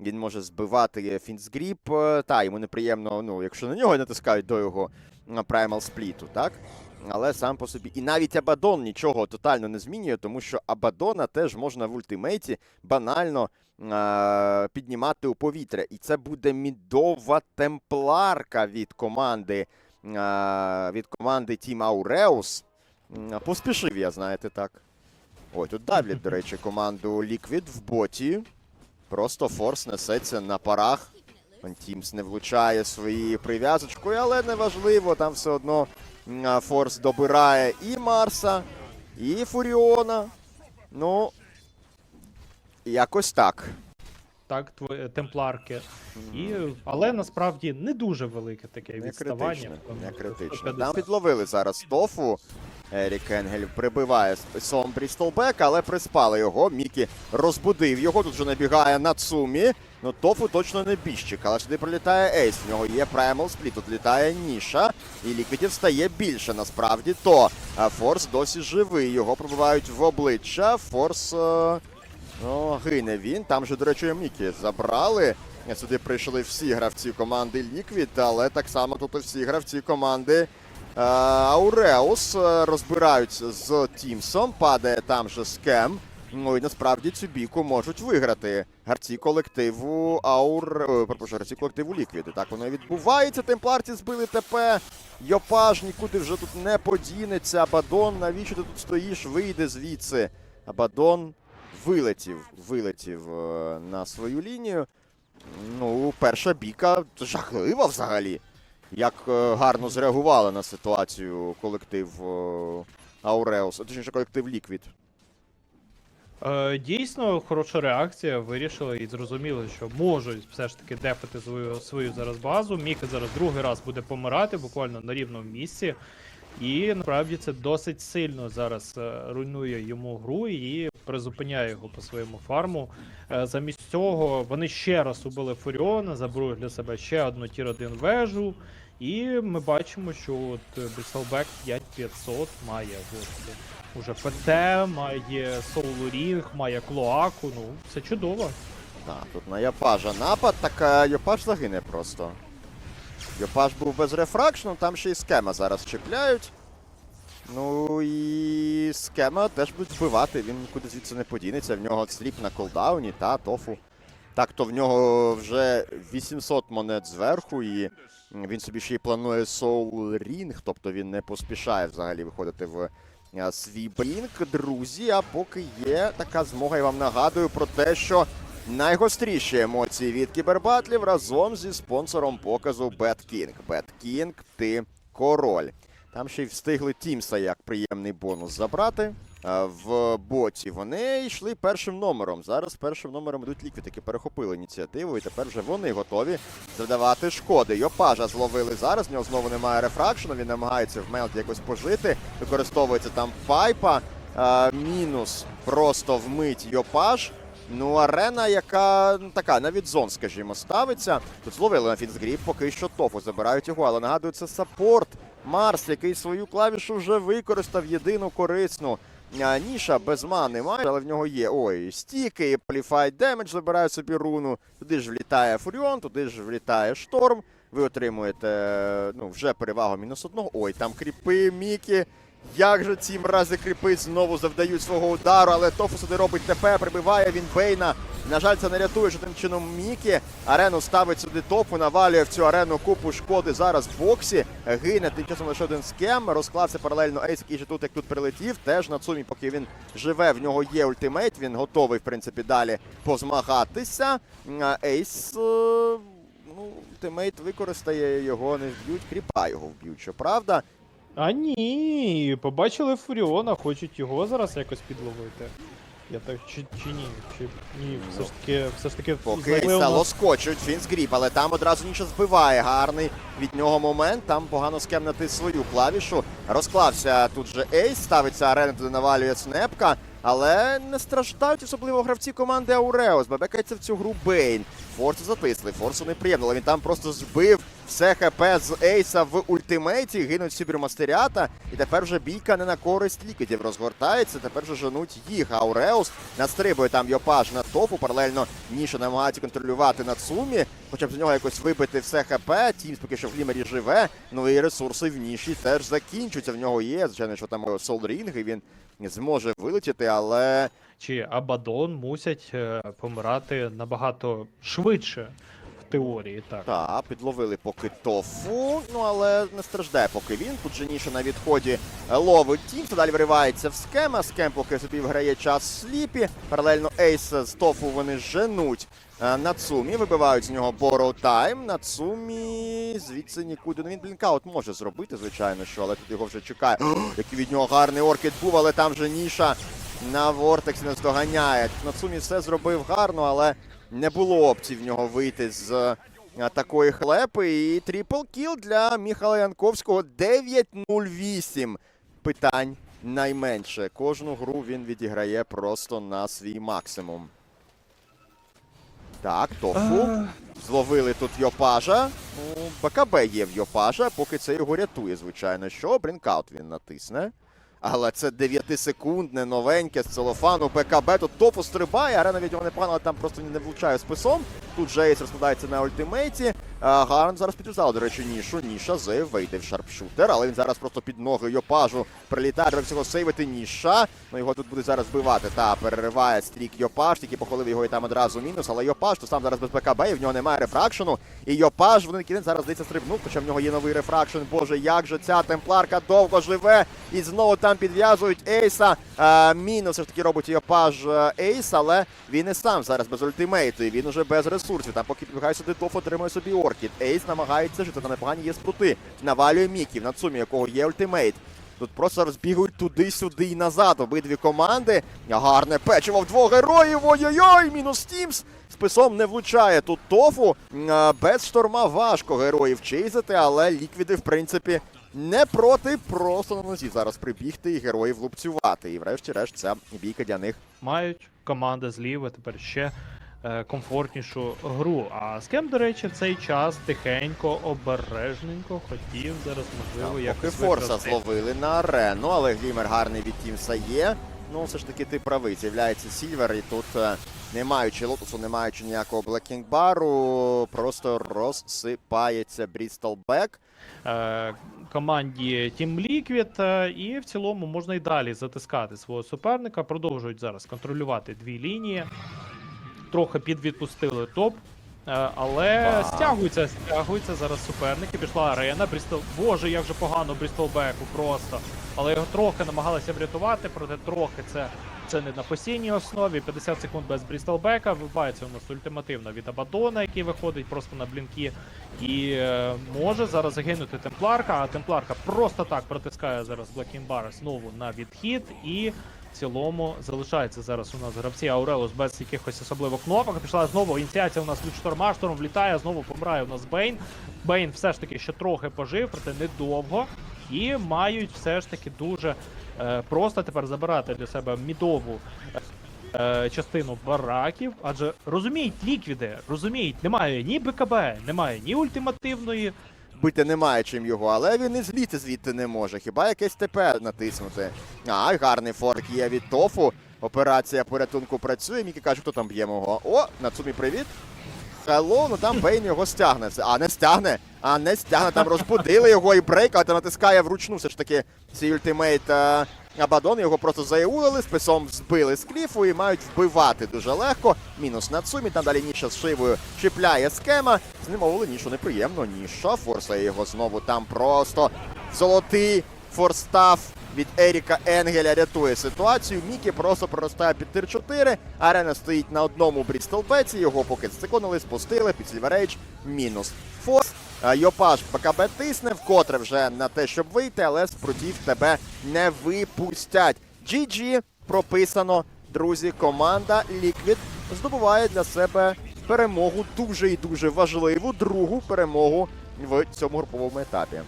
Він може збивати Фінсгріп. е, Та, йому неприємно, ну, якщо на нього натискають до його Primal спліту, так? Але сам по собі. І навіть Абадон нічого тотально не змінює, тому що Абадона теж можна в ультимейті банально е- піднімати у повітря. І це буде мідова темпларка від команди е- від команди Team Aureus. Поспішив я, знаєте, так. Ой, тут давлять, до речі, команду Liquid в боті. Просто форс несеться на парах. Тімс не влучає своєю прив'язочкою, але неважливо, там все одно Форс добирає і Марса, і Фуріона. Ну, якось так. Так, твої темпларки. І, але насправді не дуже велике таке Не відставання. критично, не критично. 150. Там підловили зараз Тофу. Ерік Енгель прибиває Сом Брістолбек, але приспали його. Мікі розбудив його. Тут вже набігає Нацумі. Ну Тофу точно не біжчик, але сюди прилітає Ейс. В нього є Primal Split, тут літає Ніша. І ліквідів стає більше насправді. То а Форс досі живий. Його пробивають в обличчя. Форс. е, Ну, гине він. Там же, до речі, Мікі забрали. Сюди прийшли всі гравці команди Liquid, але так само тут і всі гравці команди е, Ауреус е, розбираються з Тімсом. Падає там же скем. Ну і насправді цю бійку можуть виграти гравці колективу Аур. е, Перепрошую, гравці колективу. І Так воно і відбувається. Темпларці збили ТП. Йопаж нікуди вже тут не подінеться. Абадон, навіщо ти тут стоїш? Вийде звідси. Абадон вилетів, вилетів е, на свою лінію. Ну, перша бійка жахлива взагалі. Як е, гарно зреагували на ситуацію колектив е, Ауреус, точніше колектив Ліквід. Е, дійсно, хороша реакція. Вирішили і зрозуміли, що можуть все ж таки дефати свою, свою зараз базу. Міка зараз другий раз буде помирати, буквально на рівному місці. І насправді це досить сильно зараз е, руйнує йому гру і призупиняє його по своєму фарму. Е, замість цього вони ще раз убили Фуріона, забрали для себе ще одну тір 1 вежу. І ми бачимо, що от Брістелбек 5500 має от, е, уже ПТ, має Ring, має Клоаку. Ну, це чудово. Так, тут на Япажа напад, так е, Япаж загине просто. Япаж був без рефракшну, там ще й скема зараз чіпляють. Ну і скема теж будуть вбивати, він нікуди звідси не подінеться. В нього сліп на колдауні, та тофу. Так, то в нього вже 800 монет зверху, і він собі ще й планує Soul Ring, тобто він не поспішає взагалі виходити в свій брінк, друзі. А поки є така змога, я вам нагадую про те, що найгостріші емоції від кібербатлів разом зі спонсором показу BetKing. BetKing, ти король. Там ще й встигли Тімса як приємний бонус забрати. В боті вони йшли першим номером. Зараз першим номером йдуть ліквід, які перехопили ініціативу, і тепер вже вони готові завдавати шкоди. Йопажа зловили зараз. В нього знову немає рефракшену. Він намагається в мелт якось пожити. Використовується там пайпа. Мінус просто вмить Йопаж. Ну, арена, яка ну, така на відзон, скажімо, ставиться. Тут зловили на фінсгріп, поки що тофу забирають його, але нагадую, це саппорт Марс, який свою клавішу вже використав єдину корисну. Ніша без мани має, але в нього є. Ой, стіки, Amplified Damage забирає собі руну. Туди ж влітає Фуріон, туди ж влітає шторм. Ви отримуєте е, ну, вже перевагу мінус одного. Ой, там кріпи, Мікі. Як же ці мрази кріпи знову завдають свого удару, але Тофу сюди робить ТП, прибиває він Бейна. На жаль, це не рятує що тим чином Мікі. Арену ставить сюди Тофу, навалює в цю арену купу шкоди зараз в боксі. Гине тим часом лише один скем. Розклався паралельно Ейс, який же тут, як тут прилетів. Теж на цумі, поки він живе, в нього є ультимейт. Він готовий, в принципі, далі позмагатися. Ейс. е, Ну, ультимейт використає його, не вб'ють, кріпа його вб'ють, щоправда. А ні, побачили Фуріона, хочуть його зараз якось підловити. Я так чи, чи ні? Чи ні, все ж таки, все ж таки Поки село нас- скочують, він згріб, але там одразу нічого збиває. Гарний від нього момент. Там погано скемнати свою клавішу. Розклався тут же Ейс, ставиться арена, туди навалює снепка. Але не страждають особливо гравці команди Ауреус. Бебекається в цю гру Бейн. Форсу затисли, Форсу неприємно, але він там просто збив все ХП з Ейса в ультимейті, гинуть всі і тепер вже бійка не на користь ліквідів. Розгортається, тепер вже женуть їх. Ауреус настрибує там Йопаш на тофу, паралельно Ніша намагається контролювати на Цумі, хоча б з нього якось вибити все ХП, Тімс поки що в Глімері живе, ну і ресурси в Ніші теж закінчуються, в нього є, звичайно, що там Солрінг, і він зможе вилетіти, але Чи Абадон мусять е, помирати набагато швидше теорії, так. та підловили поки тофу. Ну але не страждає поки він. Тут же Ніша на відході е, ловить Тімс, далі вривається в скема. Скем поки собі вграє час сліпі. Паралельно Ейс з тофу вони женуть. е, Нацумі вибивають з нього Borrow Time. Нацумі звідси нікуди. Ну він блінкаут може зробити, звичайно, що, але тут його вже чекає. Який від нього гарний оркід був, але там же Ніша на Вортексі не здоганяє. Нацумі все зробив гарно, але не було опцій в нього вийти з е, такої хлепи. І трипл кіл для Міхала Янковського 9-0-8. Питань найменше. Кожну гру він відіграє просто на свій максимум. Так, тофу. Зловили тут Йопажа. Ну, БКБ є в Йопажа, поки це його рятує, звичайно. Що брінкаут він натисне. Але це 9-секундне, новеньке з целофану ПКБ Тут тофу стрибає, арена від нього не панала, там просто не влучає списом. Тут Джейс розкладається на ультимейті. Гарн зараз підв'язав, до речі, нішу. Ніша вийде в шарпшутер, але він зараз просто під ноги Йопажу прилітає, треба всього сейвити Ніша. Ну його тут буде зараз вбивати. Та перериває стрік Йопаж, тільки похвалив його і там одразу мінус. Але Йопаж то сам зараз без БКБ, і в нього немає рефракшену. І Йопаж в один зараз здається стрибнув, хоча в нього є новий рефракшн. Боже, як же ця темпларка довго живе. І знову там підв'язують Ейса. А, мінус все ж таки робить Йопаж е, Ейс, але він і сам зараз без ультимейту. І він уже без ресурсів. Там поки підбігає сюди, Тоф отримує собі оркід. Ейс намагається жити, там непогані є спрути. Навалює Міків, на цумі якого є ультимейт. Тут просто розбігають туди-сюди і назад. Обидві команди. Гарне печиво в двох героїв. Ой-ой-ой! Мінус Тімс. Списом не влучає тут тофу. Без шторма важко героїв чейзити, але ліквіди, в принципі, не проти. Просто на нозі зараз прибігти і героїв лупцювати. І врешті-решт ця бійка для них. Мають команда зліва тепер ще е, комфортнішу гру. А Скем, до речі, в цей час тихенько, обережненько хотів зараз, можливо, Поки Форса викрасти. зловили на арену, але глімер гарний від Тімса є. Ну, все ж таки, ти правий. З'являється Сільвер, і тут, е, не маючи лотусу, не маючи ніякого блекінгбару, просто розсипається Брістол Бек. е, команді Team Liquid, е, і в цілому можна і далі затискати свого суперника. Продовжують зараз контролювати дві лінії. Трохи підвідпустили топ. е, Але Ба. стягується, стягується зараз суперники. Пішла арена. Брістол. Боже, як же погано Брістолбеку просто. Але його трохи намагалися врятувати, проте трохи це, це не на постійній основі. 50 секунд без Брістолбека. Вибивається у нас ультимативно від Абадона, який виходить просто на блінки. І е, може зараз загинути Темпларка, а Темпларка просто так протискає зараз Блекінбар знову на відхід. І в цілому залишається зараз у нас гравці Аурелус без якихось особливо кнопок. Пішла знову ініціація у нас від шторма. Шторм влітає, знову помирає у нас Бейн. Бейн все ж таки ще трохи пожив, проте недовго. І мають все ж таки дуже просто тепер забирати для себе мідову е, частину бараків. Адже розуміють ліквіди, розуміють, немає ні БКБ, немає ні ультимативної. Бити немає чим його, але він і зліти звідти не може. Хіба якесь ТП натиснути? А, гарний форк є від Тофу. Операція порятунку працює. Мікі каже, хто там б'є мого. О, Нацумі, привіт. Хелло, ну там Бейн його стягне. А, не стягне. А, не стягне. Там розбудили його і брейк, але натискає вручну все ж таки цей ультимейт е, Абадон. Його просто заеулили, списом збили з кліфу і мають вбивати дуже легко. Мінус на Цумі, там далі Ніша з шивою чіпляє схема. Знімовили Нішу неприємно. Ніша форсає його знову там просто золотий форстав від Еріка Енгеля рятує ситуацію. Мікі просто проростає під тир 4. Арена стоїть на одному брістолбеці. Його поки зциконили, спустили під Сільверейдж. Мінус форс. Йопаш БКБ тисне, вкотре вже на те, щоб вийти, але з тебе не випустять. GG прописано, друзі. Команда Liquid здобуває для себе перемогу дуже і дуже важливу. Другу перемогу в цьому груповому етапі.